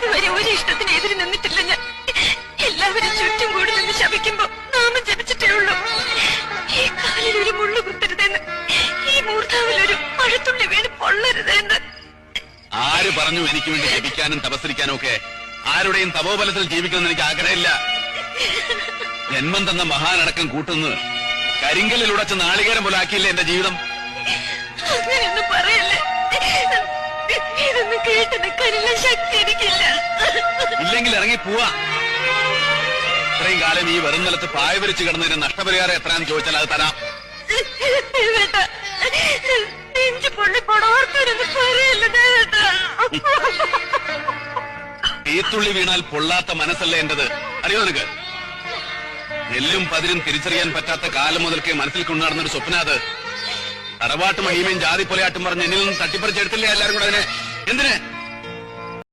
ഇതുവരെ ഒരു ഇഷ്ടത്തിന് എതിര് നിന്നിട്ടില്ല ഞാൻ. എല്ലാവരും ചുറ്റും കൂടി നിന്ന് ശപിക്കുമ്പോ നാമം ജപിച്ചിട്ടേ ഉള്ളൂ. ഈ കാലിൽ ഒരു മുള്ളു കുത്തരുതെന്ന് ഈ മൂർധാവിൽ ഒരു മഴത്തുള്ളി വീണ് പൊള്ളരുതെന്ന്. ആര് പറഞ്ഞു എനിക്ക് വേണ്ടി ജപിക്കാനും തപസ്സരിക്കാനും ഒക്കെ? ആരുടെയും തപോബലത്തിൽ ജീവിക്കണമെന്ന് എനിക്ക് ആഗ്രഹമില്ല. ജന്മം തന്ന മഹാനടക്കം കൂട്ടുന്നത് കരിങ്കല്ലിൽ ഉടച്ച് നാളികേരം പോലാക്കിയില്ലേ എന്റെ ജീവിതം? അങ്ങനെയൊന്നും പറയല്ലേ. ഇതൊന്നും കേട്ട് നിൽക്കാനില്ല ശക്തി ഇറങ്ങി പോവാ. ഇത്രയും കാലം ഈ വെറും നിലത്ത് പായ വിരിച്ച് കിടന്നതിന് നഷ്ടപരിഹാരം എത്രയാന്ന് ചോദിച്ചാൽ അത് തരാം. തീത്തുള്ളി വീണാൽ പൊള്ളാത്ത മനസ്സല്ലേ എന്റത്? അറിയോ നിനക്ക്? നെല്ലും പതിരും തിരിച്ചറിയാൻ പറ്റാത്ത കാലം മുതൽക്കേ മനസ്സിൽ കൊണ്ടുനടന്ന ഒരു സ്വപ്നാത് തറവാട്ടും മഹിമയും ജാതി പൊലയാട്ടും പറഞ്ഞ് എന്നിൽ നിന്ന് തട്ടിപ്പറിച്ചെടുത്തില്ലേ എല്ലാരും കൂടെ അതിനെ? എന്തിന്?